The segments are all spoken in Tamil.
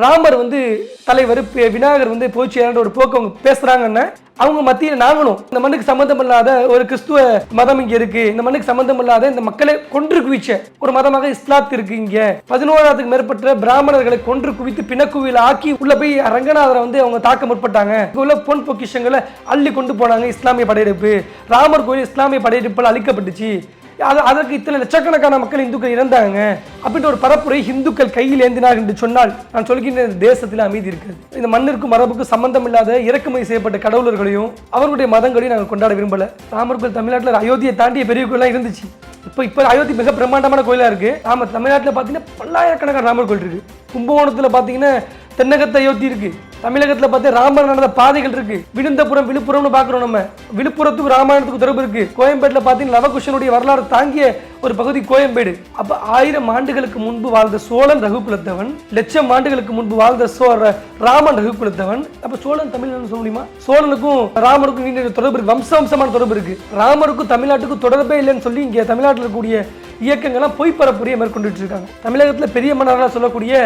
ராமர் வந்து தலைவர் விநாயகர் வந்து போச்சு ஒரு போக்கு அவங்க பேசுறாங்கன்னு அவங்க மத்தியில் நாங்களும் இந்த மண்ணுக்கு சம்மந்தம் இல்லாத ஒரு கிறிஸ்துவ மதம் இங்கே இருக்கு. இந்த மண்ணுக்கு சம்மந்தம் இல்லாத இந்த மக்களை கொன்று குவிச்ச ஒரு மதமாக இஸ்லாத்து இருக்கு இங்க. பதினோராயிரத்துக்கு மேற்பட்ட பிராமணர்களை கொன்று குவித்து பிணக்குவியில் ஆக்கி உள்ள போய் ரங்கநாதரை வந்து அவங்க தாக்க முற்பட்டாங்க. உள்ள பொன் பொக்கிஷங்களை அள்ளி கொண்டு போனாங்க இஸ்லாமிய படையெடுப்பு. ராமர் கோயில் இஸ்லாமிய படையெடுப்பால் அழிக்கப்பட்டுச்சு. அது அதற்கு இத்தனை லட்சக்கணக்கான மக்கள் இந்துக்கள் இறந்தாங்க அப்படின்ற ஒரு பரப்புரை இந்துக்கள் கையில் ஏந்தினார் என்று சொன்னால் நான் சொல்கின்ற இந்த தேசத்தில் அமைதி இருக்குது இந்த மண்ணிற்கும் மரபுக்கும் சம்பந்தம் இல்லாத இறக்குமதி செய்யப்பட்ட கடவுளர்களையும் அவர்களுடைய மதங்களையும் நாங்கள் கொண்டாட விரும்பல. ராமர்கள் தமிழ்நாட்டில் அயோத்தியை தாண்டிய பெரிய கோயிலாம் இருந்துச்சு. இப்போ இப்போ அயோத்தி மிக பிரம்மாண்டமான கோயிலாக இருக்குது ஆமாம் தமிழ்நாட்டில் பார்த்தீங்கன்னா பல்லாயிரக்கணக்கான ராமர் கோயில் இருக்குது கும்பகோணத்தில் பார்த்தீங்கன்னா தென்னகத்து அயோத்தி இருக்குது தமிழகத்தில் பார்த்து ராமர் நடந்த பாதைகள் இருக்கு. விழுந்தபுரம் விழுப்புரம்னு பார்க்குறோம் நம்ம. விழுப்புரத்துக்கு ராமாயணத்துக்கு தொடர்பு இருக்கு. கோயம்பேட்டில் பார்த்தீங்கன்னா லவகுஷனுடைய வரலாறு தாங்கிய ஒரு பகுதி கோயம்பேடு. அப்போ ஆயிரம் ஆண்டுகளுக்கு முன்பு வாழ்ந்த சோழன் ரகுகுலத்தவன் லட்சம் ஆண்டுகளுக்கு முன்பு வாழ்ந்த சோ ராமன் ரகுகுலத்தவன். அப்போ சோழன் தமிழன் சொல்ல முடியுமா? சோழனுக்கும் ராமனுக்கும் நீண்ட தொடர்பு இருக்கு. வம்ச வம்சமான தொடர்பு இருக்கு. ராமருக்கும் தமிழ்நாட்டுக்கும் தொடர்பே இல்லைன்னு சொல்லி இங்கே தமிழ்நாட்டில் இருக்கக்கூடிய இயக்கங்கள்லாம் பொய் பரப்புரையை மேற்கொண்டுட்டு இருக்காங்க. தமிழகத்தில் பெரிய மன்னராக சொல்லக்கூடிய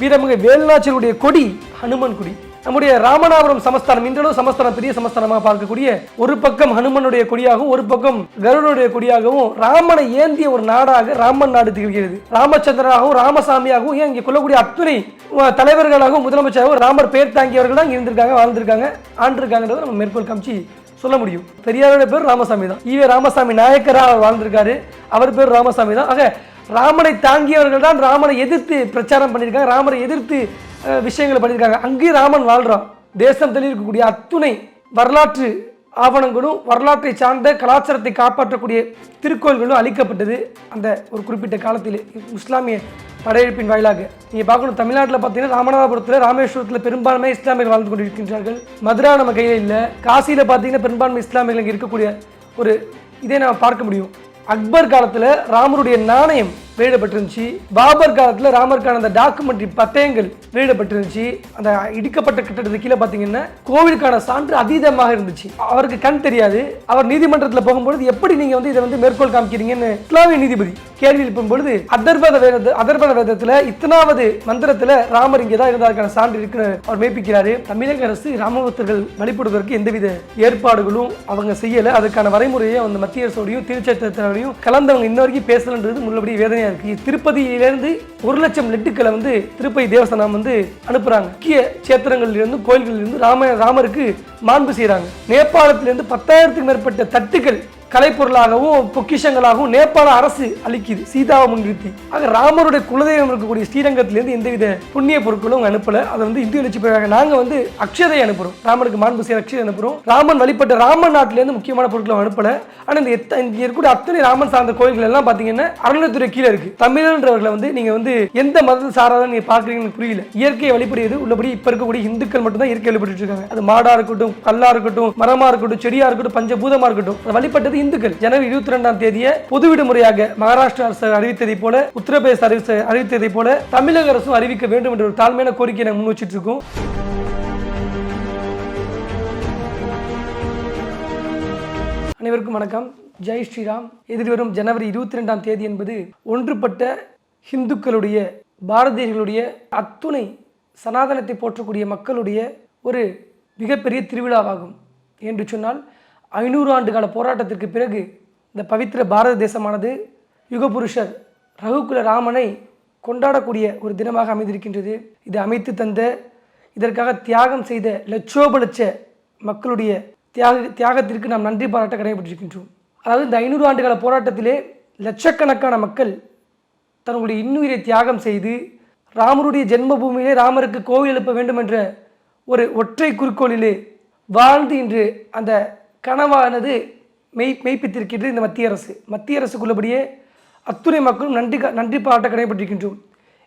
வீரமங்கை வேலுநாச்சியருடைய கொடி ஹனுமன் கொடி. நம்முடைய ராமநாதபுரம் சமஸ்தானம் இன்றளவு சமஸ்தானம் பெரிய சமஸ்தானமாக பார்க்கக்கூடிய ஒரு பக்கம் ஹனுமனுடைய கொடியாகவும் ஒரு பக்கம் கருடனுடைய கொடியாகவும் ராமனை ஏந்திய ஒரு நாடாக ராமன் நாடு திகழ்கிறது. ராமச்சந்திரனாகவும் ராமசாமியாகவும் ஏன் இங்கே கொள்ளக்கூடிய அத்துணை தலைவர்களாகவும் முதலமைச்சராகவும் ராமர் பெயர் தாங்கியவர்கள் தான் இருந்திருக்காங்க வாழ்ந்திருக்காங்க ஆண்டிருக்காங்கன்றதை நம்ம மேற்கோள் காமிச்சு சொல்ல முடியும். பெரியாரோட பேர் ராமசாமி தான். ஈவே ராமசாமி நாயக்கராக அவர் வாழ்ந்திருக்காரு. அவர் பேர் ராமசாமி தான். ஆக ராமனை தாங்கியவர்கள் தான் ராமனை எதிர்த்து பிரச்சாரம் பண்ணியிருக்காங்க. ராமரை எதிர்த்து விஷயங்களை பண்ணியிருக்காங்க. அங்கேயும் ராமன் வாழ்கிறான் தேசம் இருக்கக்கூடிய அத்துணை வரலாற்று ஆவணங்களும் வரலாற்றை சார்ந்த கலாச்சாரத்தை காப்பாற்றக்கூடிய திருக்கோள்களும் அளிக்கப்பட்டது அந்த ஒரு குறிப்பிட்ட காலத்தில். இஸ்லாமிய படையெடுப்பின் வாயிலாக. நீங்கள் பார்க்கணும் தமிழ்நாட்டில் பார்த்தீங்கன்னா ராமநாதபுரத்தில் ராமேஸ்வரத்தில் பெரும்பான்மை இஸ்லாமியர்கள் வாழ்ந்து கொண்டிருக்கின்றார்கள். மதுரா நம்ம கையில் இல்லை. காசியில் பார்த்தீங்கன்னா பெரும்பான்மை இஸ்லாமியர்கள் இங்கே இருக்கக்கூடிய ஒரு இதை நாம் பார்க்க முடியும். அக்பர் காலத்தில் ராமருடைய நாணயம் வெளியிடப்பட்டிருந்துச்சு. பாபர் காலத்தில் ராமருக்கான அந்த டாக்குமெண்ட்ரி பட்டயங்கள் வெளியிடப்பட்டிருந்துச்சு. அந்த இடிக்கப்பட்ட கட்டடத்துக்கு கீழே பார்த்தீங்கன்னா கோவிலுக்கான சான்று அதீதமாக இருந்துச்சு. அவருக்கு கண் தெரியாது. அவர் நீதிமன்றத்தில் போகும்பொழுது எப்படி நீங்கள் வந்து இதை வந்து மேற்கோள் காமிக்கிறீங்கன்னு இஸ்லாமிய நீதிபதி கேள்வி எழுப்பும் பொழுது அதர்பத வேத அதர்பத வேதத்தில் இத்தனாவது மந்திரத்தில் ராமர் இங்கே தான் இருந்ததற்கான சான்று இருக்குன்னு அவர் மெய்ப்பிக்கிறாரு. தமிழக அரசு ராமபக்தர்கள் வழிபடுவதற்கு எந்தவித ஏற்பாடுகளும் அவங்க செய்யலை. அதுக்கான வரைமுறையை அந்த மத்திய அரசோடையும் திருச்சட்டத்தோடையும் கலந்தவங்க இன்ன வரைக்கும் பேசலன்றது முள்ளபடி வேதனையா இருக்குது திருப்பதியிலிருந்து ஒரு லட்சம் லெட்டுக்களை வந்து திருப்பதி தேவஸ்தானம் வந்து அனுப்புறாங்க. முக்கிய சேத்திரங்கள்லேருந்து இருந்து கோயில்களில் இருந்து ராம ராமருக்கு மாண்பு செய்கிறாங்க நேபாளத்திலிருந்து பத்தாயிரத்துக்கு மேற்பட்ட தட்டுகள் கலைப்பொருளாகவும் பொக்கிஷங்களாகவும் நேபாள அரசு அளிக்குது. சீதாவை முன்னிறுத்தி. ஆக ராமருடைய குலதெய்வம் இருக்கக்கூடிய ஸ்ரீரங்கத்திலிருந்து எந்தவித புண்ணிய பொருட்களும் அனுப்பல. அதை வந்து இந்திய எழுச்சி போயிருக்காங்க நாங்க வந்து அக்ஷதை அனுப்புறோம். ராமனுக்கு மாண்பு செய்ய அக்ஷதை அனுப்புறோம். ராமன் வழிபட்ட ராமன் நாட்டிலேருந்து முக்கியமான பொருட்களை அனுப்பல. ஆனா இந்த எத்த இருக்கக்கூடிய அத்தனை ராமன் சார்ந்த கோயில்கள் எல்லாம் பாத்தீங்கன்னா அறநிலைத்துறை கீழே இருக்கு. தமிழன்றவர்களை வந்து நீங்க வந்து எந்த மதத்தை சாராத நீங்க பாக்குறீங்கன்னு புரியல. இயற்கையை வழிபடுவது உள்ளபடி இப்ப இருக்கக்கூடிய இந்துக்கள் மட்டும் தான் இயற்கை வழிபட்டு இருக்காங்க. அது மாடா இருக்கட்டும் கல்லா இருக்கட்டும் மரமா இருக்கட்டும் செடியா இருக்கட்டும் பஞ்சபூதமா இருக்கட்டும். அதை வழிபட்டது இந்துக்கள் ஜனவரி இருபத்தி ரெண்டாம் தேதியை பொது விடுமுறையாக மகாராஷ்டிரா அரசு அறிவித்ததை போல உத்தரப்பிரதேச அரசு அறிவித்ததை போல தமிழக அரசும் அறிவிக்க வேண்டும் என்ற ஒரு தாழ்மையான கோரிக்கையை நாங்கள் முன் வச்சிட்டு இருக்கோம் அனைவருக்கும் வணக்கம். ஜெய் ஸ்ரீராம். எதிர்வரும் ஜனவரி இருபத்தி ரெண்டாம் தேதி என்பது ஒன்றுபட்ட ஹிந்துக்களுடைய பாரதியர்களுடைய அத்துணை சனாதனத்தை போற்றக்கூடிய மக்களுடைய ஒரு மிகப்பெரிய திருவிழாவாகும் என்று சொன்னால் ஐநூறு ஆண்டுகால போராட்டத்திற்கு பிறகு இந்த பவித்திர பாரத தேசமானது யுகபுருஷர் ரகுகுல ராமனை கொண்டாடக்கூடிய ஒரு தினமாக அமைந்திருக்கின்றது. இது அமைத்து தந்த இதற்காக தியாகம் செய்த லட்சோப லட்ச மக்களுடைய தியாக தியாகத்திற்கு நாம் நன்றி பாராட்ட கடைபிடிச்சிருக்கின்றோம் அதாவது இந்த ஐநூறு ஆண்டுகால போராட்டத்திலே லட்சக்கணக்கான மக்கள் தன்னுடைய இன்னுயிரை தியாகம் செய்து ராமருடைய ஜென்மபூமியிலே ராமருக்கு கோவில் எழுப்ப வேண்டும் என்ற ஒரு ஒற்றை குறிக்கோளிலே வாழ்ந்து இன்று அந்த கனவானது மெய் மெய்ப்பித்திருக்கின்றது இந்த மத்திய அரசு. மத்திய அரசுக்குள்ளபடியே அத்துணை மக்களும் நன்றி நன்றி பாராட்ட கடைபிடிக்கின்றோம்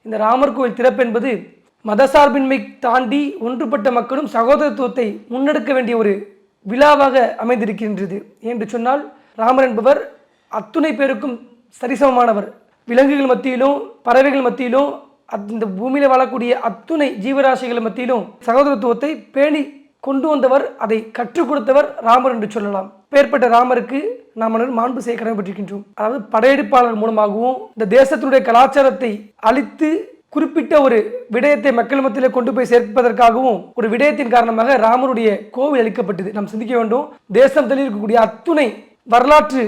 இந்த ராமர் கோவில் திறப்பு என்பது மதசார்பின்மை தாண்டி ஒன்றுபட்ட மக்களும் சகோதரத்துவத்தை முன்னெடுக்க வேண்டிய ஒரு விழாவாக அமைந்திருக்கின்றது. என்று சொன்னால் ராமர் என்பவர் அத்துணை பேருக்கும் சரிசமமானவர். விலங்குகள் மத்தியிலும் பறவைகள் மத்தியிலும் அத்- இந்த பூமியில் வாழக்கூடிய அத்துணை ஜீவராசிகள் மத்தியிலும் சகோதரத்துவத்தை பேணி கொண்டு வந்தவர் அதை கற்றுக் கொடுத்தவர் ராமர் என்று சொல்லலாம். பேர்பட்ட ராமருக்கு நாம் அனைவரும் மாண்பு செய்ய கடமைப்பட்டிருக்கின்றோம் அதாவது படையெடுப்பாளர் மூலமாகவும் இந்த தேசத்தினுடைய கலாச்சாரத்தை அழித்து குறிப்பிட்ட ஒரு விடயத்தை மக்கள் மத்தியில் கொண்டு போய் சேர்ப்பதற்காகவும் ஒரு விடயத்தின் காரணமாக ராமருடைய கோவில் அளிக்கப்பட்டது நாம் சிந்திக்க வேண்டும். தேசம் இருக்கக்கூடிய அத்துணை வரலாற்று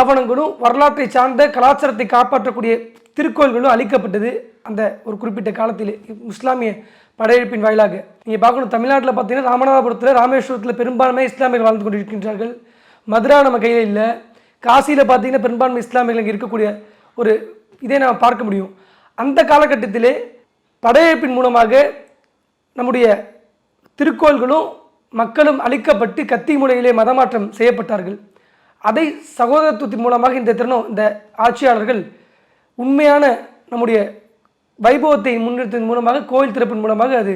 ஆவணங்களும் வரலாற்றை சார்ந்த கலாச்சாரத்தை காப்பாற்றக்கூடிய திருக்கோயில்களும் அளிக்கப்பட்டது அந்த ஒரு குறிப்பிட்ட காலத்தில் இஸ்லாமிய படையெடுப்பின் வாயிலாக. நீங்கள் பார்க்கணும் தமிழ்நாட்டில் பார்த்தீங்கன்னா ராமநாதபுரத்தில் ராமேஸ்வரத்தில் பெரும்பான்மை இஸ்லாமியர்கள் வாழ்ந்து கொண்டிருக்கின்றார்கள். மதுரா நம்ம கையில் இல்லை. காசியில் பார்த்தீங்கன்னா பெரும்பான்மை இஸ்லாமியர்கள் இங்கே இருக்கக்கூடிய ஒரு இதை நாம் பார்க்க முடியும். அந்த காலகட்டத்திலே படையெடுப்பின் மூலமாக நம்முடைய திருக்கோள்களும் மக்களும் அழிக்கப்பட்டு கத்தி முறையிலே மதமாற்றம் செய்யப்பட்டார்கள். அதை சகோதரத்துவத்தின் மூலமாக இந்த திறனும் இந்த ஆட்சியாளர்கள் உண்மையான நம்முடைய வைபவத்தை முன்னிறுத்ததன் மூலமாக கோயில் திறப்பின் மூலமாக அது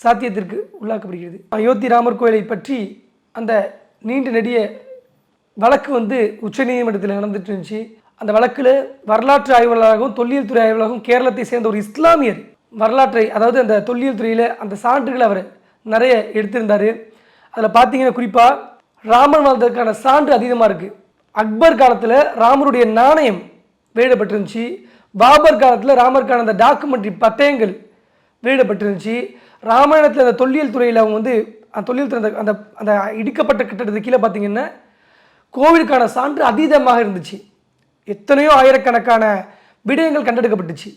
சாத்தியத்திற்கு உள்ளாக்கப்படுகிறது. அயோத்தி ராமர் கோயிலை பற்றி அந்த நீண்ட நெடிய வழக்கு வந்து உச்சநீதிமன்றத்தில் நடந்துட்டு இருந்துச்சு. அந்த வழக்கில் வரலாற்று ஆய்வாளராகவும் தொல்லியல் துறை ஆய்வாளராகவும் கேரளத்தை சேர்ந்த ஒரு இஸ்லாமியர் வரலாற்றை அதாவது அந்த தொல்லியல் துறையில் அந்த சான்றுகளை அவர் நிறைய எடுத்திருந்தார். அதில் பார்த்தீங்கன்னா குறிப்பாக ராமன் வாழ்ந்ததற்கான சான்று அதிகமாக இருக்குது அக்பர் காலத்தில் ராமருடைய நாணயம் வெளியிடப்பட்டிருந்துச்சு பாபர் காலத்தில் ராமருக்கான அந்த டாக்குமெண்ட்ரி பத்தயங்கள் வெளியிடப்பட்டிருந்துச்சு. ராமாயணத்தில் அந்த தொல்லியல் துறையில் அவங்க வந்து அந்த தொல்லியல் துறை அந்த- அந்த இடிக்கப்பட்ட கட்டடத்துக்கு கீழே பார்த்தீங்கன்னா கோவிலுக்கான சான்று அதீதமாக இருந்துச்சு. எத்தனையோ ஆயிரக்கணக்கான விடயங்கள் கண்டெடுக்கப்பட்டுச்சு.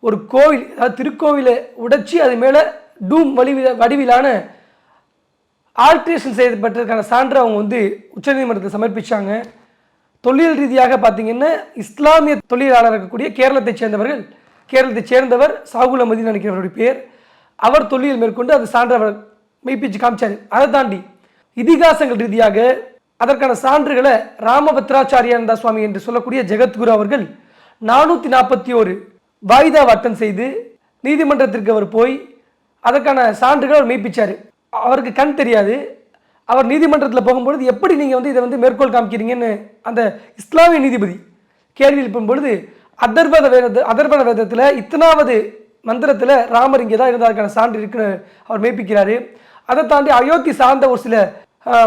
ஒரு கோவில் அதாவது திருக்கோவிலை உடைச்சி அது மேலே டூம் வடிவில வடிவிலான ஆல்ட்ரேஷன் செய்யப்பட்டதுக்கான சான்று அவங்க வந்து உச்சநீதிமன்றத்தில் சமர்ப்பித்தாங்க தொழில் ரீதியாக பார்த்தீங்கன்னா இஸ்லாமிய தொழிலாளர் இருக்கக்கூடிய கேரளத்தைச் சேர்ந்தவர்கள் கேரளத்தைச் சேர்ந்தவர் சாகுல் அமதின்னு நினைக்கிறவருடைய பேர். அவர் தொழில் மேற்கொண்டு அது சான்றவர் மெய்ப்பிச்சு காமிச்சார். அதை தாண்டி இதிகாசங்கள் ரீதியாக அதற்கான சான்றுகளை ராமபத்ராச்சாரியானந்தா சுவாமி என்று சொல்லக்கூடிய ஜெகத்குரு அவர்கள் நானூற்றி நாற்பத்தி ஒரு வாய்தா வட்டம் செய்து நீதிமன்றத்திற்கு அவர் போய் அதற்கான சான்றுகளை அவர் மெய்ப்பிச்சார். அவருக்கு கண் தெரியாது. அவர் நீதிமன்றத்தில் போகும்பொழுது எப்படி நீங்கள் வந்து இதை வந்து மேற்கோள் காமிக்கிறீங்கன்னு அந்த இஸ்லாமிய நீதிபதி கேள்வி எழுப்பும் பொழுது அதர்வத வேத அதர்வன வேதத்தில் இத்தனாவது மந்திரத்தில் ராமர் இங்கே தான் இருந்ததற்கான சான்று இருக்குன்னு அவர் மெய்ப்பிக்கிறாரு. அதை தாண்டி அயோத்தி சார்ந்த ஒரு சில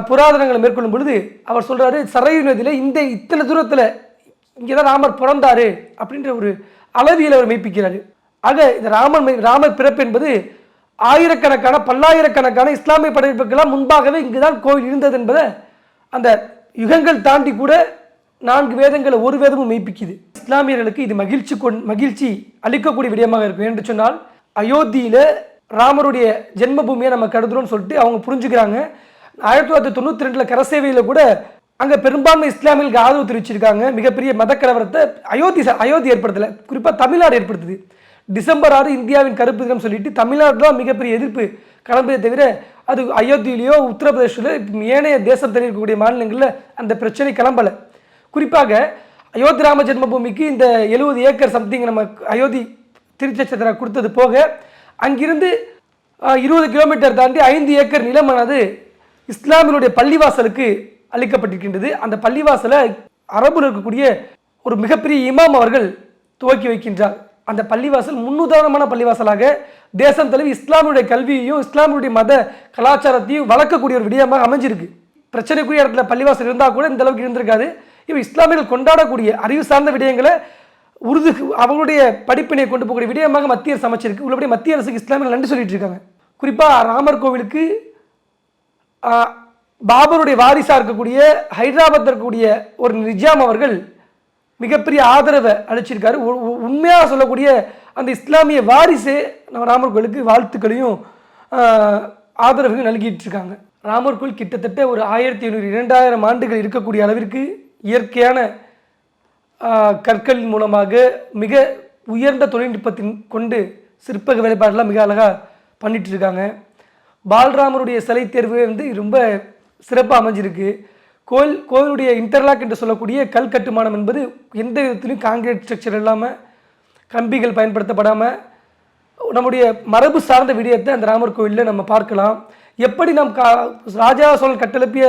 புராதனங்களை மேற்கொள்ளும் பொழுது அவர் சொல்கிறாரு சரையு நதியில் இந்த இத்தனை தூரத்தில் இங்கே தான் ராமர் பிறந்தாரு அப்படின்ற ஒரு அளவியில் அவர் மெய்ப்பிக்கிறாரு. ஆக இந்த ராமன் ராமர் பிறப்பு என்பது ஆயிரக்கணக்கான பல்லாயிரக்கணக்கான இஸ்லாமிய படையெடுப்புக்கெல்லாம் முன்பாகவே இங்குதான் கோவில் இருந்தது என்பதை அந்த யுகங்கள் தாண்டி கூட நான்கு வேதங்களை ஒரு வேதமும் மெய்ப்பிக்குது. இஸ்லாமியர்களுக்கு இது மகிழ்ச்சி கொண் மகிழ்ச்சி அளிக்கக்கூடிய விடயமாக இருக்கும். என்று சொன்னால் அயோத்தியில் ராமருடைய ஜென்மபூமியை நம்ம கருதுறோம்னு சொல்லிட்டு அவங்க புரிஞ்சுக்கிறாங்க. ஆயிரத்தி தொள்ளாயிரத்தி தொண்ணூற்றி ரெண்டில் கரசேவையில் கூட அங்கே பெரும்பான்மை இஸ்லாமியர்களுக்கு ஆதரவு தெரிவிச்சிருக்காங்க. மிகப்பெரிய மத கலவரத்தை அயோத்தி அயோத்தி ஏற்படுத்தலை. குறிப்பாக தமிழ்நாடு ஏற்படுத்துது. டிசம்பர் ஆறு இந்தியாவின் கருப்பு தினம் சொல்லிட்டு தமிழ்நாட்டில் தான் மிகப்பெரிய எதிர்ப்பு கிளம்பியதை தவிர அது அயோத்தியிலேயோ உத்தரப்பிரதேசிலோ ஏனைய தேசத்தில் இருக்கக்கூடிய மாநிலங்களில் அந்த பிரச்சனை கிளம்பலை. குறிப்பாக அயோத்தி ராம ஜென்மபூமிக்கு இந்த எழுபது ஏக்கர் சம்திங் நம்ம அயோத்தி திருச்சத்திர கொடுத்தது போக அங்கிருந்து இருபது கிலோமீட்டர் தாண்டி ஐந்து ஏக்கர் நிலமானது இஸ்லாமியனுடைய பள்ளிவாசலுக்கு அளிக்கப்பட்டிருக்கின்றது. அந்த பள்ளிவாசலை அரபுல இருக்கக்கூடிய ஒரு மிகப்பெரிய இமாம் அவர்கள் துவக்கி வைக்கின்றார். அந்த பள்ளிவாசல் முன்னுதாரணமான பள்ளிவாசலாக தேசம் தழுவி இஸ்லாமியுடைய கல்வியையும் இஸ்லாமியுடைய மத கலாச்சாரத்தையும் வளர்க்கக்கூடிய ஒரு விடயமாக அமைஞ்சிருக்கு. பிரச்சனைக்குரிய இடத்துல பள்ளிவாசல் இருந்தால் கூட இந்த அளவுக்கு இருந்திருக்காது. இப்போ இஸ்லாமியர்கள் கொண்டாடக்கூடிய அறிவு சார்ந்த விடயங்களை உருது அவங்களுடைய படிப்பினை கொண்டு போகக்கூடிய விடயமாக மத்திய அரசு அமைச்சிருக்கு. உள்ளபடி மத்திய அரசுக்கு இஸ்லாமியர்கள் நன்றி சொல்லிட்டு இருக்காங்க. குறிப்பாக ராமர் கோவிலுக்கு பாபருடைய வாரிசாக இருக்கக்கூடிய ஹைதராபாத் இருக்கக்கூடிய ஒரு நிஜாம் அவர்கள் மிகப்பெரிய ஆதரவை அளிச்சிருக்காரு. உண்மையாக சொல்லக்கூடிய அந்த இஸ்லாமிய வாரிசே நம்ம ராமர் கோயிலுக்கு வாழ்த்துக்களையும் ஆதரவையும் நல்கிட்டு இருக்காங்க ராமர் கோயில் கிட்டத்தட்ட ஒரு ஆயிரத்தி ஐநூறு இரண்டாயிரம் ஆண்டுகள் இருக்கக்கூடிய அளவிற்கு இயற்கையான கற்களின் மூலமாக மிக உயர்ந்த தொழில்நுட்பத்தின் கொண்டு சிற்பக வேலைப்பாடெல்லாம் மிக அழகாக பண்ணிட்டு இருக்காங்க பால்ராமருடைய சிலை தேர்வு வந்து ரொம்ப சிறப்பாக அமைஞ்சிருக்கு. கோயில் கோயிலுடைய இன்டர்லாக் என்று சொல்லக்கூடிய கல் கட்டுமானம் என்பது எந்த விதத்திலும் காங்கிரீட் ஸ்ட்ரக்சர் இல்லாமல் கம்பிகள் பயன்படுத்தப்படாமல் நம்முடைய மரபு சார்ந்த விடயத்தை அந்த ராமர் கோயிலில் நம்ம பார்க்கலாம். எப்படி நம் கா ராஜா சோழன் கட்டெழுப்பிய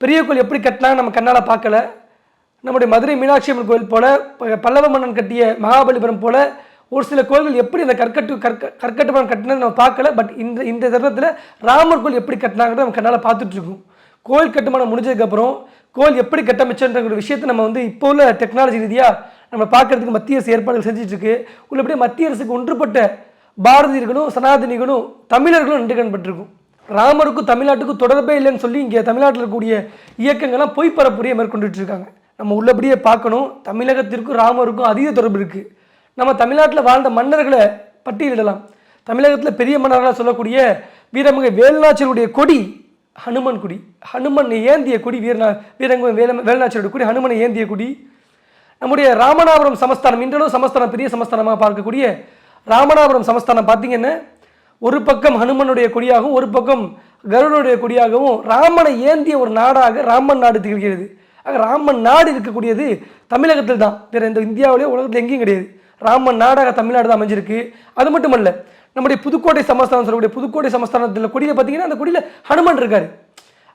பெரிய கோயில் எப்படி கட்டினாங்க நம்ம கண்ணால் பார்க்கல. நம்முடைய மதுரை மீனாட்சி அம்மன் கோயில் போல பல்லவ மன்னன் கட்டிய மகாபலிபுரம் போல ஒரு சில கோயில்கள் எப்படி அந்த கற்கட்டு கற்க கற்கட்டுமானம் கட்டினது நம்ம பார்க்கல. பட் இந்த இந்த தருணத்தில் ராமர் கோயில் எப்படி கட்டினாங்கிறத நம்ம கண்ணால் பார்த்துட்ருக்கோம் கோயில் கட்டுமானம் முடிஞ்சதுக்கப்புறம் கோயில் எப்படி கட்டமைச்சன்ற ஒரு விஷயத்தை நம்ம வந்து இப்போ உள்ள டெக்னாலஜி ரீதியாக நம்ம பார்க்கறதுக்கு மத்திய அரசு ஏற்பாடுகள் செஞ்சுட்டு இருக்கு உள்ளபடியே மத்திய அரசுக்கு ஒன்றுபட்ட பாரதியர்களும் சனாதனிகளும் தமிழர்களும் நின்று கண்பட்டிருக்கும். ராமருக்கும் தமிழ்நாட்டுக்கும் தொடர்பே இல்லைன்னு சொல்லி இங்கே தமிழ்நாட்டில் இருக்கக்கூடிய இயக்கங்கள்லாம் பொய் பரப்புரையை மேற்கொண்டுட்டு இருக்காங்க நம்ம உள்ளபடியே பார்க்கணும். தமிழகத்திற்கும் ராமருக்கும் அதிக தொடர்பு இருக்குது நம்ம தமிழ்நாட்டில் வாழ்ந்த மன்னர்களை பட்டியலிடலாம். தமிழகத்தில் பெரிய மன்னர்களாக சொல்லக்கூடிய வீரமிகு வேலுநாச்சியருடைய கொடி ஹனுமன் குடி ஹனுமன் ஏந்திய குடி வீரநா வீரங்க வேல வேலுநாச்சியருடைய குடி ஹனுமன் ஏந்திய குடி. நம்முடைய ராமநாதபுரம் சமஸ்தானம் இன்றளவு சமஸ்தானம் பெரிய சமஸ்தானமாக பார்க்கக்கூடிய ராமநாதபுரம் சமஸ்தானம் பார்த்தீங்கன்னா ஒரு பக்கம் ஹனுமனுடைய கொடியாகவும் ஒரு பக்கம் கருடனுடைய கொடியாகவும் ராமனை ஏந்திய ஒரு நாடாக ராமன் நாடு திகழ்கிறது. ஆக ராமன் நாடு இருக்கக்கூடியது தமிழகத்தில் தான் வேறு இந்த இந்தியாவிலேயே உலகத்தில் எங்கேயும் கிடையாது. ராமன் நாடாக தமிழ்நாடு தான் அமைஞ்சிருக்கு. அது மட்டுமல்ல நம்முடைய புதுக்கோட்டை சமஸ்தானம் சொல்லக்கூடிய புதுக்கோட்டை சமஸ்தானத்தில் கொடியில் பார்த்தீங்கன்னா அந்த கொடியில் ஹனுமன் இருக்கார்.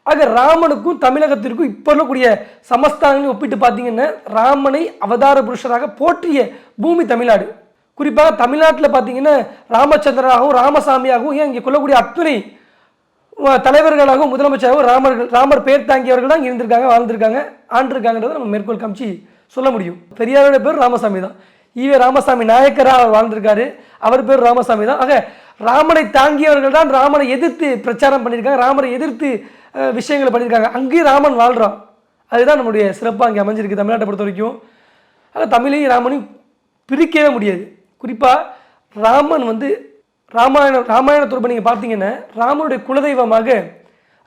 ஆக ராமனுக்கும் தமிழகத்திற்கும் இப்போ இருக்கக்கூடிய சமஸ்தானங்களையும் ஒப்பிட்டு பார்த்தீங்கன்னா ராமனை அவதார புருஷராக போற்றிய பூமி தமிழ்நாடு. குறிப்பாக தமிழ்நாட்டில் பார்த்தீங்கன்னா ராமச்சந்திரனாகவும் ராமசாமியாகவும் ஏன் இங்கே கொள்ளக்கூடிய அத்துணை தலைவர்களாகவும் முதலமைச்சராகவும் ராமர்கள் ராமர் பேர் தாங்கியவர்கள் தான் இங்கே இருந்திருக்காங்க வாழ்ந்திருக்காங்க ஆண்டிருக்காங்கிறத நம்ம மேற்கோள் காமிச்சு சொல்ல முடியும். பெரியாரோட பேர் ராமசாமி தான் ஈவே ராமசாமி நாயக்கராக அவர் வாழ்ந்திருக்காரு. அவர் பேர் ராமசாமி தான். ஆக ராமனை தாங்கியவர்கள் தான் ராமனை எதிர்த்து பிரச்சாரம் பண்ணியிருக்காங்க. ராமரை எதிர்த்து விஷயங்களை பண்ணியிருக்காங்க. அங்கேயும் ராமன் வாழ்கிறான் அதுதான் நம்முடைய சிறப்பாக அங்கே அமைஞ்சிருக்கு தமிழ்நாட்டை பொறுத்த வரைக்கும் ஆக தமிழையும் ராமனையும் பிரிக்கவே முடியாது. குறிப்பாக ராமன் வந்து ராமாயணம் ராமாயணத்துறப்ப நீங்கள் பார்த்தீங்கன்னா ராமனுடைய குலதெய்வமாக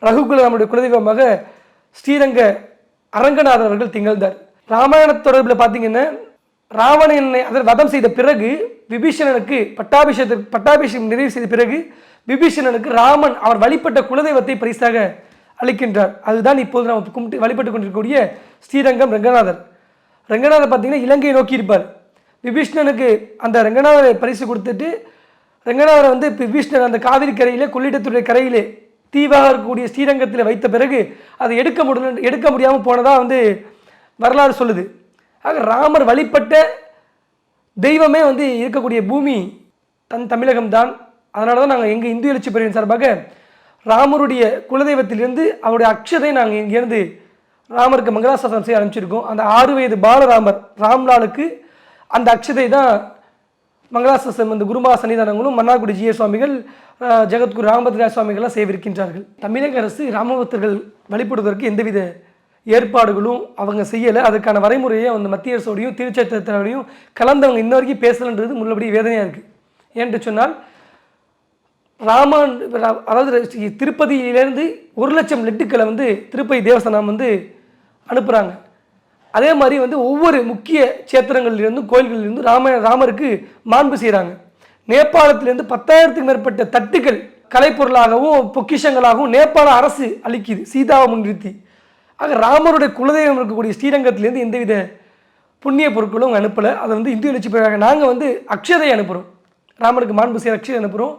ரகுகுல ராமனுடைய குலதெய்வமாக ஸ்ரீரங்க அரங்கநாதர் அவர்கள் திகழ்ந்தார். ராமாயண தொடர்பில் பார்த்தீங்கன்னா ராவணனை அதை வதம் செய்த பிறகு விபீஷணனுக்கு பட்டாபிஷேகத்திற்கு பட்டாபிஷேகம் நிறைவு செய்த பிறகு விபீஷணனுக்கு ராமன் அவர் வழிபட்ட குலதெய்வத்தை பரிசாக அளிக்கின்றார். அதுதான் இப்போது நாம் கும்பிட்டு வழிபட்டு கொண்டிருக்கக்கூடிய ஸ்ரீரங்கம் ரங்கநாதர். ரங்கநாதர் பார்த்தீங்கன்னா இலங்கையை நோக்கி இருப்பார். விபீஷ்ணனுக்கு அந்த ரங்கநாதரை பரிசு கொடுத்துட்டு ரங்கநாதரை வந்து விபீஷ்ணன் அந்த காவிரி கரையிலே கொள்ளிடத்துடைய கரையிலே தீவாக இருக்கக்கூடிய ஸ்ரீரங்கத்தில் வைத்த பிறகு அதை எடுக்க முடியல எடுக்க முடியாமல் போனதாக வந்து வரலாறு சொல்லுது. ஆக ராமர் வழிபட்ட தெய்வமே வந்து இருக்கக்கூடிய பூமி தன் தமிழகம் தான் அதனால தான் நாங்கள் எங்கள் இந்து எழுச்சி பிரிவின் சார்பாக ராமருடைய குலதெய்வத்திலிருந்து அவருடைய அக்ஷதை நாங்கள் இங்கேருந்து ராமருக்கு மங்களாசாசனம் செய்ய அனுப்பிச்சிருக்கோம் அந்த ஆறு வயது பாலராமர் ராம்லாலுக்கு அந்த அக்ஷதை தான் மங்களாசாசனம் அந்த குருமா சன்னிதானங்களும் மன்னார்குடி ஜிய சுவாமிகள் ஜெகத்குரு ராமபத்ரா சுவாமிகள்லாம் செய்விருக்கின்றார்கள் தமிழக அரசு ராமபக்தர்கள் வழிபடுவதற்கு எந்தவித ஏற்பாடுகளும் அவங்க செய்யலை. அதுக்கான வரைமுறையை அந்த மத்திய அரசோடையும் திருச்சட்டத்தோடையும் கலந்தவங்க இன்ன வரைக்கும் பேசலைன்றது முள்ளபடி வேதனையாக இருக்குது ஏன்ட்டு சொன்னால் ராமன் அதாவது திருப்பதியிலேருந்து ஒரு லட்சம் லெட்டுக்களை வந்து திருப்பதி தேவஸ்தானம் வந்து அனுப்புகிறாங்க அதே மாதிரி வந்து ஒவ்வொரு முக்கிய சேத்திரங்கள்லேருந்து கோயில்களிலிருந்து ராம ராமருக்கு மாண்பு செய்கிறாங்க நேபாளத்திலேருந்து பத்தாயிரத்துக்கு மேற்பட்ட தட்டுகள் கலைப்பொருளாகவும் பொக்கிஷங்களாகவும் நேபாள அரசு அளிக்குது. சீதாவை முன்னிறுத்தி. ஆக ராமருடைய குலதெய்வம் இருக்கக்கூடிய ஸ்ரீரங்கத்திலேருந்து எந்தவித புண்ணிய பொருட்களும் அவங்க அனுப்பலை. அதை வந்து இந்திய எழுச்சி போயிருக்காங்க நாங்கள் வந்து அக்ஷதை அனுப்புகிறோம் ராமனுக்கு மாண்பு செய்ய அக்ஷதை அனுப்புகிறோம்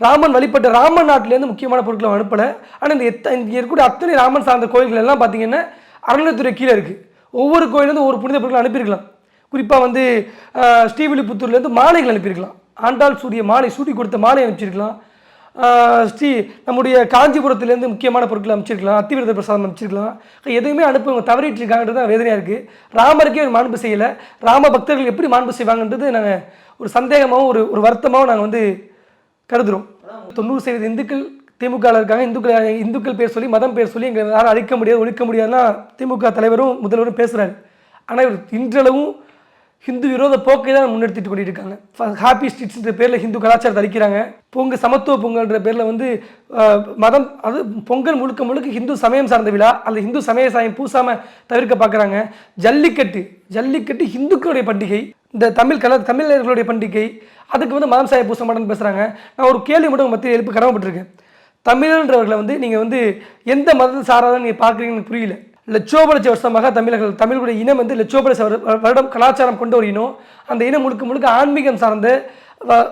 ராமன் வழிபட்ட ராமன் நாட்டிலேருந்து முக்கியமான பொருட்களை அனுப்பலை. ஆனால் இந்த எத்த இங்கே இருக்கக்கூடிய அத்தனை ராமன் சார்ந்த கோயில்கள் எல்லாம் பார்த்தீங்கன்னா அறநிலைத்துறை கீழே இருக்குது ஒவ்வொரு கோயிலேருந்து ஒவ்வொரு புனித பொருட்களை அனுப்பியிருக்கலாம். குறிப்பாக வந்து ஸ்ரீவில்லிபுத்தூர்லேருந்து மாலைகள் அனுப்பியிருக்கலாம். ஆண்டாள் சூரிய மாலை சூட்டி கொடுத்த மாலை அனுப்பிச்சிருக்கலாம். ஸ்ரீ நம்முடைய காஞ்சிபுரத்துலேருந்து முக்கியமான பொருட்களை அமைச்சிருக்கலாம் அத்திவிரத பிரசாதம் அமைச்சிருக்கலாம். எதுவுமே அனுப்ப தவறிட்டு இருக்காங்கிறது தான் வேதனையாக இருக்குது ராமருக்கே ஒரு மாண்பு செய்யலை. ராம பக்தர்கள் எப்படி மாண்பு செய்வாங்கன்றது நாங்கள் ஒரு சந்தேகமாகவும் ஒரு ஒரு வருத்தமாகவும் நாங்கள் வந்து கருதுகிறோம் தொண்ணூறு சதவீத இந்துக்கள் திமுகவில் இருக்காங்க. இந்துக்கள் இந்துக்கள் பேர் சொல்லி மதம் பேர் சொல்லி எங்களை யாரும் அழிக்க முடியாது ஒழிக்க முடியாதுன்னா திமுக தலைவரும் முதல்வரும் பேசுகிறாரு ஆனால் இவர் இன்றளவும் ஹிந்து விரோத போக்கை தான் முன்னெடுத்துட்டு கொண்டிருக்காங்க. ஹாப்பி ஸ்ட்ரீட்ஸ்ன்ற பேரில் ஹிந்து கலாச்சாரத்தை அழிக்கிறாங்க. பொங்கல் சமத்துவ பொங்கல்ன்ற பேரில் வந்து மதம் அது பொங்கல் முழுக்க முழுக்க ஹிந்து சமயம் சார்ந்த விழா. அந்த ஹிந்து சமய சாயம் பூசாமல் தவிர்க்க பார்க்குறாங்க ஜல்லிக்கட்டு ஜல்லிக்கட்டு ஹிந்துக்களுடைய பண்டிகை. இந்த தமிழ் கல தமிழர்களுடைய பண்டிகை. அதுக்கு வந்து மதம் சாய பூச மாட்டேன்னு பேசுகிறாங்க நான் ஒரு கேள்வி மட்டும் மத்திய எழுப்பு கடமைப்பட்டிருக்கேன். தமிழன்றவர்களை வந்து நீங்கள் வந்து எந்த மதத்தை சாராதான் நீங்கள் பார்க்குறீங்கன்னு புரியல. லட்சோபலட்ச வருஷமாக தமிழர்கள் தமிழுடைய இனம் வந்து லட்சோபலட்ச வருடம் கலாச்சாரம் கொண்ட ஒரு இனம். அந்த இனம் முழுக்க முழுக்க ஆன்மீகம் சார்ந்த வ-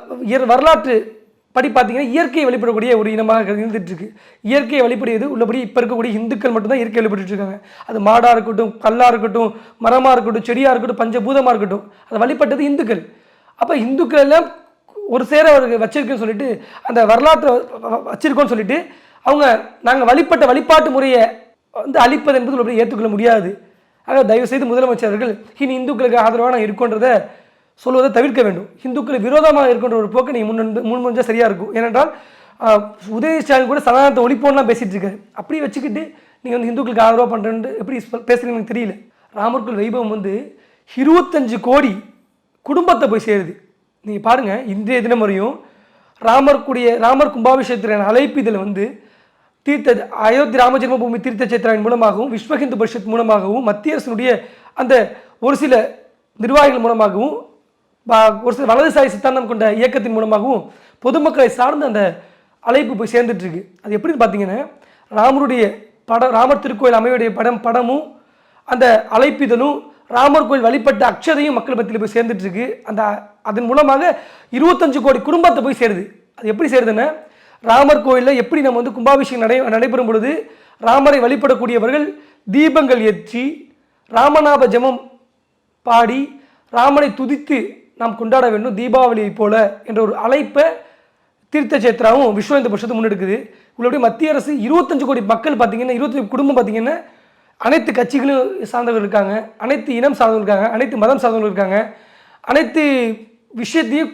வரலாற்று படி பார்த்தீங்கன்னா இயற்கையை வழிபடக்கூடிய ஒரு இனமாக இருந்துட்டு இருக்கு இயற்கையை வழிபடுவது உள்ளபடி இப்போ இருக்கக்கூடிய இந்துக்கள் மட்டும்தான் இயற்கை வழிபட்டு இருக்காங்க. அது மாடாக இருக்கட்டும் கல்லாக இருக்கட்டும் மரமாக இருக்கட்டும் செடியாக இருக்கட்டும் பஞ்சபூதமாக இருக்கட்டும் அதை வழிபட்டது இந்துக்கள். அப்போ இந்துக்கள் எல்லாம் ஒரு சேர வச்சிருக்கேன்னு சொல்லிட்டு அந்த வரலாற்றை வ- வச்சிருக்கோன்னு சொல்லிட்டு அவங்க நாங்கள் வழிபட்ட வழிபாட்டு முறையை வந்து அழிப்பது என்பது அப்படி ஏற்றுக்கொள்ள முடியாது. ஆக தயவுசெய்து முதலமைச்சர்கள் இனி இந்துக்களுக்கு ஆதரவாக நான் இருக்கின்றதை சொல்வதை தவிர்க்க வேண்டும். இந்துக்களுக்கு விரோதமாக இருக்கின்ற ஒரு போக்கு நீங்கள் முன் முன்மொழிஞ்சா சரியாக இருக்கும். ஏனென்றால் உதய ஸ்டாலின் கூட சனாதனத்தை ஒழிப்போம்லாம் பேசிகிட்டு இருக்காரு. அப்படி வச்சுக்கிட்டு நீங்கள் வந்து இந்துக்களுக்கு ஆதரவாக பண்ணுறேன்னு எப்படி பேசுகிறீங்கன்னு தெரியல. ராமர் வைபவம் வந்து இருபத்தஞ்சு கோடி குடும்பத்தை போய் சேருது. நீங்கள் பாருங்கள் இன்றைய தினம் வரையும் ராமர் ராமர் கும்பாபிஷேகத்தின் அழைப்பு இதில் வந்து தீர்த்த அயோத்தி ராம ஜென்மபூமி தீர்த்த சேத்திராவின் மூலமாகவும் விஸ்வ ஹிந்து பரிஷத் மூலமாகவும் மத்திய அரசினுடைய அந்த ஒரு சில நிர்வாகிகள் மூலமாகவும் பா- ஒரு சில வலதுசாரி சித்தாந்தம் கொண்ட இயக்கத்தின் மூலமாகவும் பொதுமக்களை சார்ந்து அந்த அழைப்பு போய் சேர்ந்துட்டுருக்கு. அது எப்படின்னு பார்த்தீங்கன்னா ராமருடைய படம் ராமர் திருக்கோயில் அமைவுடைய படம் படமும் அந்த அழைப்பிதழும் ராமர் கோயில் வழிபட்ட அக்ஷதையும் மக்கள் மத்தியில் போய் சேர்ந்துட்டுருக்கு. அந்த அதன் மூலமாக இருபத்தஞ்சு கோடி குடும்பத்தை போய் சேருது. அது எப்படி சேருதுன்னா ராமர் கோயிலில் எப்படி நம்ம வந்து கும்பாபிஷேகம் நடை நடைபெறும் பொழுது ராமரை வழிபடக்கூடியவர்கள் தீபங்கள் ஏற்றி ராமநாப ஜெமம் பாடி ராமனை துதித்து நாம் கொண்டாட வேண்டும் தீபாவளியைப் போல என்ற ஒரு அழைப்பை தீர்த்த சேத்ராவும் விஸ்வ இந்து பட்சத்தை முன்னெடுக்குது. உள்ளபடி மத்திய அரசு இருபத்தஞ்சு கோடி மக்கள் பார்த்தீங்கன்னா இருபத்தஞ்சு குடும்பம் பார்த்தீங்கன்னா அனைத்து கட்சிகளும் சார்ந்தவர்கள் இருக்காங்க. அனைத்து இனம் சார்ந்தவர்கள் இருக்காங்க. அனைத்து மதம் சார்ந்தவர்கள் இருக்காங்க. அனைத்து விஷயத்தையும்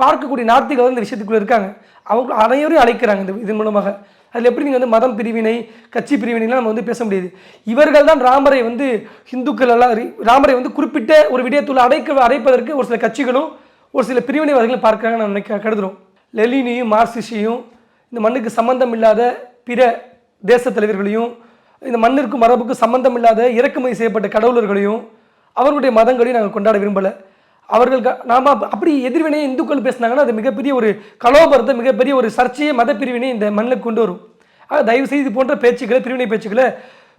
பார்க்கக்கூடிய நாத்திகள் வந்து இந்த விஷயத்துக்குள்ளே இருக்காங்க. அவங்க அனைவரையும் அழைக்கிறாங்க இந்த இதன் மூலமாக. அதில் எப்படி நீங்கள் வந்து மதம் பிரிவினை கட்சி பிரிவினைலாம் நம்ம வந்து பேச முடியாது. இவர்கள் தான் ராமரை வந்து இந்துக்கள் எல்லாம் ராமரை வந்து குறிப்பிட்ட ஒரு விடயத்துள்ள அடைக்க அடைப்பதற்கு ஒரு சில கட்சிகளும் ஒரு சில பிரிவினைவாதிகளும் பார்க்குறாங்க நான் நினைக்க கருதுறோம். லெலினியும் மார்சிஷியும் இந்த மண்ணுக்கு சம்பந்தம் இல்லாத பிற தேச தலைவர்களையும் இந்த மண்ணிற்கும் மரபுக்கும் சம்பந்தம் இல்லாத இறக்குமதி செய்யப்பட்ட கடவுளர்களையும் அவர்களுடைய மதங்களையும் நாங்கள் கொண்டாட விரும்பலை. அவர்கள் நாம் அப்படி எதிர்வினையை இந்துக்கள் பேசினாங்கன்னா அது மிகப்பெரிய ஒரு கலோபரத்தை மிகப்பெரிய ஒரு சர்ச்சையை மத பிரிவினை இந்த மண்ணில் கொண்டு வரும். ஆக தயவு செய்து போன்ற பேச்சுக்களை பிரிவினை பேச்சுக்களை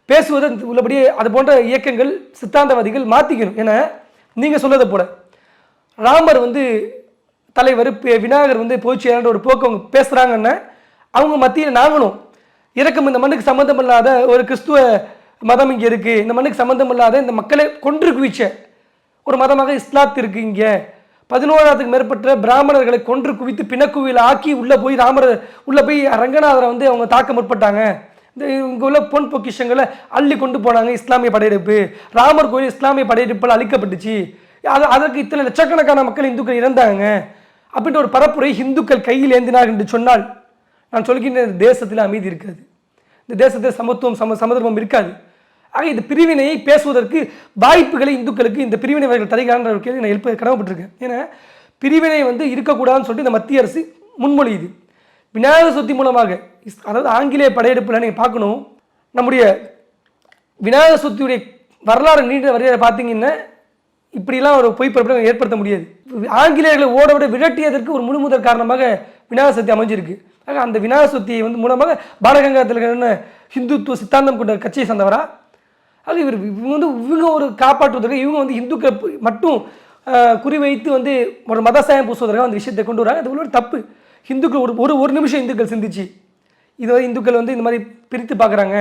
பேசுவதை உள்ளபடியே அது போன்ற இயக்கங்கள் சித்தாந்தவாதிகள் மாற்றிக்கணும் ஏன்னா நீங்கள் சொன்னதை போல ராமர் வந்து தலைவர் விநாயகர் வந்து போச்சுன்ற ஒரு போக்கு அவங்க பேசுகிறாங்கன்னா அவங்க மத்தியில் நாங்களும் இறக்கம் இந்த மண்ணுக்கு சம்மந்தம் இல்லாத ஒரு கிறிஸ்துவ மதம் இங்கே இருக்குது இந்த மண்ணுக்கு சம்மந்தம் இல்லாத இந்த மக்களை கொன்று குவிச்ச ஒரு மதமாக இஸ்லாத்து இங்கே பதினோராயிரத்துக்கு மேற்பட்ட பிராமணர்களை கொன்று குவித்து பிணக்குவியில் ஆக்கி உள்ளே போய் ராமர் உள்ளே போய் ரங்கநாதரை வந்து அவங்க தாக்க முற்பட்டாங்க. இந்த இங்கே உள்ள பொன் பொக்கிஷங்களை அள்ளி கொண்டு போனாங்க இஸ்லாமிய படையெடுப்பு. ராமர் கோயில் இஸ்லாமிய படையெடுப்பில் அழிக்கப்பட்டுச்சு. அது அதற்கு இத்தனை லட்சக்கணக்கான மக்கள் இந்துக்கள் இறந்தாங்க. அப்படின்ற ஒரு பரப்புரை இந்துக்கள் கையில் ஏந்தினார் என்று சொன்னால் நான் சொல்கின்ற இந்த தேசத்தில் அமைதி இருக்காது. இந்த தேசத்தில் சமத்துவம் சம சமதர்மம் இருக்காது. ஆக இந்த பிரிவினையை பேசுவதற்கு வாய்ப்புகளை இந்துக்களுக்கு இந்த பிரிவினைவாதிகள் தருகிறான்ற ஒரு கேள்வி நான் எழுப்ப கடமைப்பட்டிருக்கேன். ஏன்னா பிரிவினை வந்து இருக்கக்கூடாதுன்னு சொல்லிட்டு இந்த மத்திய அரசு முன்மொழியுது விநாயகர் சதுர்த்தி மூலமாக இஸ்- அதாவது ஆங்கிலேய படையெடுப்பில் நீங்கள் பார்க்கணும். நம்முடைய விநாயகர் சதுர்த்தியுடைய வரலாறு நீண்ட வரையை பார்த்தீங்கன்னா இப்படிலாம் ஒரு பொய்ப்பரப்பை ஏற்படுத்த முடியாது. ஆங்கிலேயர்களை ஓட விட விரட்டியதற்கு ஒரு முழுமுதல் காரணமாக விநாயகர் சதுர்த்தி அமைஞ்சிருக்கு. ஆக அந்த விநாயகர் சதுர்த்தியை வந்து மூலமாக பாலகங்கா திலகர்னு ஹிந்துத்துவ சித்தாந்தம் கொண்ட கட்சியை சார்ந்தவரா? அது இவர் இவங்க வந்து இவங்க ஒரு காப்பாற்றுவதற்கு இவங்க வந்து இந்துக்கள் மட்டும் குறிவைத்து வந்து ஒரு மதசாயம் பூசுவதற்காக அந்த விஷயத்தை கொண்டு வராங்க. அது ஒரு தப்பு. இந்துக்கள் ஒரு ஒரு ஒரு நிமிஷம் இந்துக்கள் சிந்திச்சு இது வந்து இந்துக்கள் வந்து இந்த மாதிரி பிரித்து பார்க்குறாங்க.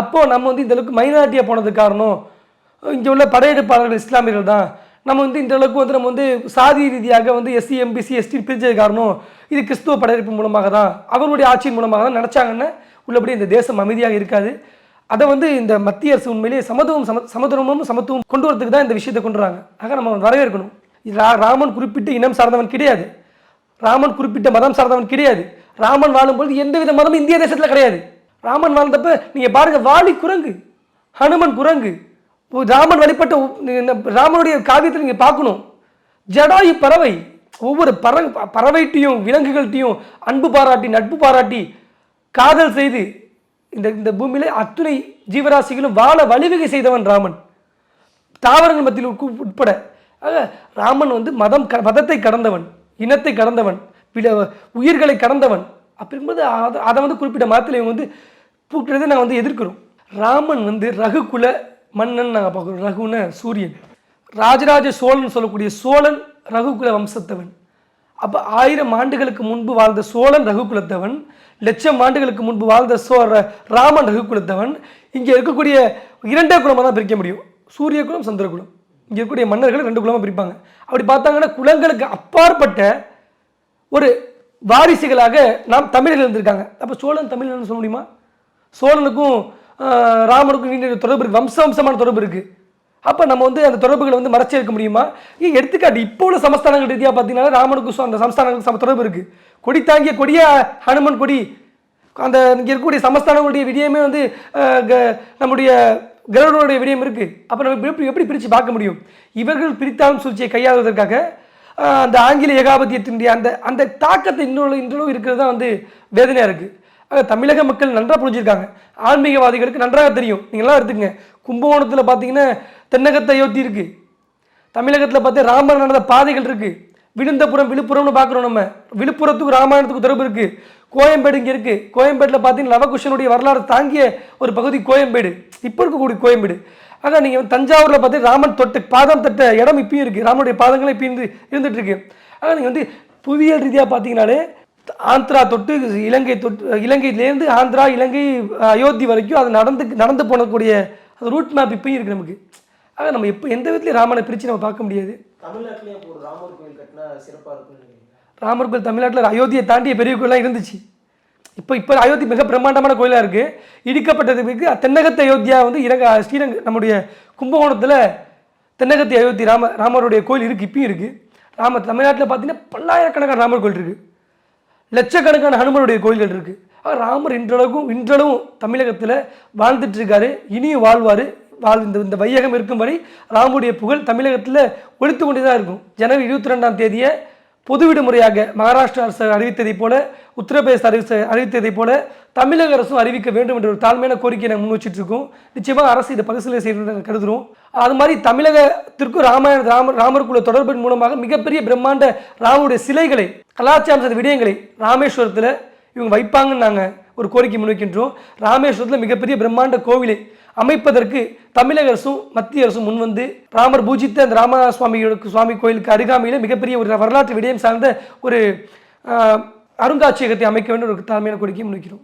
அப்போது நம்ம வந்து இந்த அளவுக்கு மைனாரிட்டியாக போனதுக்கு காரணம் இங்கே உள்ள படையெடுப்பாளர்கள் இஸ்லாமியர்கள் தான். நம்ம வந்து இந்த அளவுக்கு வந்து நம்ம வந்து சாதி ரீதியாக வந்து எஸ்சி எம்பிசி எஸ்டி பிரிஞ்சது காரணம் இது கிறிஸ்துவ படையெடுப்பு மூலமாக தான். அவர்களுடைய ஆட்சியின் மூலமாக தான் நினச்சாங்கன்னா உள்ளபடி இந்த தேசம் அமைதியாக இருக்காது. அதை வந்து இந்த மத்திய அரசு உண்மையிலேயே சமத்துவம் சம சமத்துவமும் சமத்துவம் கொண்டு வரதுக்கு தான் இந்த விஷயத்தை கொண்டு வராங்க ஆக நம்ம வரவேற்கணும். இது ரா- ராமன் குறிப்பிட்ட இனம் சார்ந்தவன் கிடையாது. ராமன் குறிப்பிட்ட மதம் சார்ந்தவன் கிடையாது. ராமன் வாழும்பொழுது எந்த வித மதமும் இந்திய தேசத்தில் கிடையாது. ராமன் வாழ்ந்தப்ப நீங்கள் பாருங்க வாலி குரங்கு ஹனுமன் குரங்கு ராமன் வழிபட்ட இந்த ராமனுடைய காவியத்தை நீங்கள் பார்க்கணும். ஜடாயு பறவை ஒவ்வொரு பற பறவைட்டையும் விலங்குகள்கிட்டையும் அன்பு பாராட்டி நட்பு பாராட்டி காதல் செய்து இந்த இந்த பூமியிலே அத்துணை ஜீவராசிகளும் வாழ வழிவகை செய்தவன் ராமன். தாவரங்கள் மத்தியில் உட்பட. ஆக ராமன் வந்து மதம் க- மதத்தை கடந்தவன் இனத்தை கடந்தவன் பிற உயிர்களை கடந்தவன். அப்படிங்கும்போது அதை அதை வந்து குறிப்பிட்ட மதத்தில் இவங்க வந்து பூக்கிறதை நாங்கள் வந்து எதிர்க்கிறோம். ராமன் வந்து ரகுகுல மன்னன் நாங்கள் பார்க்குறோம். ரகுன சூரியன். ராஜராஜ சோழன் சொல்லக்கூடிய சோழன் ரகுகுல வம்சத்தவன். அப்போ ஆயிரம் ஆண்டுகளுக்கு முன்பு வாழ்ந்த சோழன் ரகுகுலத்தவன். லட்சம் ஆண்டுகளுக்கு முன்பு வாழ்ந்த சோ ராமன் ரகுகுலத்தவன். இங்கே இருக்கக்கூடிய இரண்டே குலமாக தான் பிரிக்க முடியும். சூரிய குலம் சந்திர குலம். இங்கே இருக்கக்கூடிய மன்னர்கள் ரெண்டு குலமாக பிரிப்பாங்க. அப்படி பார்த்தாங்கன்னா குலங்களுக்கு அப்பாற்பட்ட ஒரு வாரிசுகளாக நாம் தமிழர்கள் இருந்திருக்காங்க. அப்போ சோழன் தமிழன் சொல்ல முடியுமா? சோழனுக்கும் ராமனுக்கும் தொடர்பு இருக்குது வம்ச வம்சமான தொடர்பு இருக்குது அப்போ நம்ம வந்து அந்த தொடர்புகளை வந்து மறைச்சி இருக்க முடியுமா? ஏன் எடுத்துக்காட்டு இப்போ உள்ள சமஸ்தானங்கள் ரீதியாக பார்த்தீங்கன்னா ராமனுக்கு அந்த சமஸ்தானங்களுக்கு சம தொடர்பு இருக்குது கொடி தாங்கிய கொடிய ஹனுமன் கொடி. அந்த இங்கே இருக்கக்கூடிய சமஸ்தானங்களுடைய விடயமே வந்து க- நம்முடைய கிரகணனுடைய விடயம் இருக்குது அப்போ நம்ம எப்படி எப்படி பிரித்து பார்க்க முடியும்? இவர்கள் பிரித்தாலும் சூழ்ச்சியை கையாளுவதற்காக அந்த ஆங்கில ஏகாபத்தியத்தினுடைய அந்த அந்த தாக்கத்தை இன்னொரு இன்றளவு இருக்கிறது தான் வந்து வேதனையாக இருக்குது ஆக தமிழக மக்கள் நன்றாக புரிஞ்சிருக்காங்க. ஆன்மீகவாதிகளுக்கு நன்றாக தெரியும். நீங்களாம் எடுத்துக்கங்க. கும்பகோணத்தில் பார்த்தீங்கன்னா தென்னகத்தை அயோத்தி இருக்குது தமிழகத்தில் பார்த்தா ராமர் நடந்த பாதைகள் இருக்குது விழுந்தபுரம் விழுப்புரம்னு பார்க்குறோம் நம்ம. விழுப்புரத்துக்கு ராமாயணத்துக்கு தொடர்பு இருக்குது கோயம்பேடு இங்கே இருக்குது கோயம்பேட்டில் பார்த்தீங்கன்னா லவகுஷனுடைய வரலாறு தாங்கிய ஒரு பகுதி கோயம்பேடு. இப்போ இருக்கக்கூடிய கோயம்பேடு. ஆக நீங்கள் தஞ்சாவூரில் பார்த்து ராமன் தொட்டு பாதம் தட்ட இடம் இப்பயும் இருக்குது ராமனுடைய பாதங்களும் இப்போ இருந்து இருந்துட்டு இருக்கு. ஆக நீங்கள் வந்து புவியியல் ரீதியாக பார்த்தீங்கனாலே ஆந்திரா தொட்டு இலங்கை தொட்டு இலங்கையிலேருந்து ஆந்திரா இலங்கை அயோத்தி வரைக்கும் அது நடந்து நடந்து போனக்கூடிய அந்த ரூட் மேப் இப்பயும் இருக்கு நமக்கு. ஆக நம்ம எப்போ எந்த விதத்துலையும் ராமனை பிரித்து நம்ம பார்க்க முடியாது? தமிழ்நாட்டிலேயே இப்போ ஒரு ராமர் கோயில் கட்டினா சிறப்பாக இருக்கும்னு நினைக்கிறீங்க? ராமர் கோயில் தமிழ்நாட்டில் அயோத்தியை தாண்டிய பெரிய கோயிலாக இருந்துச்சு. இப்போ இப்போ அயோத்தி மிக பிரம்மாண்டமான கோயிலாக இருக்குது இடிக்கப்பட்டது பிறகு தென்னகத்து அயோத்தியா வந்து இலங்கை ஸ்ரீரங்க நம்முடைய கும்பகோணத்தில் தென்னகத்தி அயோத்தி ராம ராமருடைய கோயில் இருக்குது இப்பயும் இருக்குது ராம தமிழ்நாட்டில் பார்த்தீங்கன்னா பல்லாயிரக்கணக்கான ராமர் கோயில் இருக்குது லட்சக்கணக்கான ஹனுமனுடைய கோயில்கள் இருக்குது ராமர் இன்றளவுக்கும் இன்றளவும் தமிழகத்தில் வாழ்ந்துட்டு இருக்காரு இனியும் வாழ்வார். வாழ் இந்த இந்த வையகம் இருக்கும் வரை ராமுடைய புகழ் தமிழகத்தில் ஒழித்து கொண்டே தான் இருக்கும். ஜனவரி இருபத்தி ரெண்டாம் தேதியை பொது விடுமுறையாக மகாராஷ்டிரா அரசு அறிவித்ததைப் போல உத்தரப்பிரதேச அரசு அறிவித்ததைப் போல தமிழக அரசும் அறிவிக்க வேண்டும் என்ற ஒரு தாழ்மையான கோரிக்கையை நாங்கள் முன் வச்சிட்டு இருக்கோம் நிச்சயமாக அரசு இதை பரிசீலனை செய்யணும்னு நாங்கள் கருதுகிறோம் அது மாதிரி தமிழகத்திற்கும் ராமாயண ராம ராமருக்குள்ள தொடர்பின் மூலமாக மிகப்பெரிய பிரம்மாண்ட ராமனுடைய சிலைகளை கலாச்சார விடயங்களை ராமேஸ்வரத்தில் இவங்க வைப்பாங்கன்னு நாங்கள் ஒரு கோரிக்கை முன்வைக்கின்றோம். ராமேஸ்வரத்தில் மிகப்பெரிய பிரம்மாண்ட கோவிலை அமைப்பதற்கு தமிழக அரசும் மத்திய அரசும் முன்வந்து ராமர் பூஜித்த அந்த ராமநாத சுவாமிகளுக்கு சுவாமி கோயிலுக்கு அருகாமையில் மிகப்பெரிய ஒரு வரலாற்று விடயம் சார்ந்த ஒரு அருங்காட்சியகத்தை அமைக்க வேண்டும் ஒரு தாழ்மையான கோரிக்கையை முன்வைக்கிறோம்.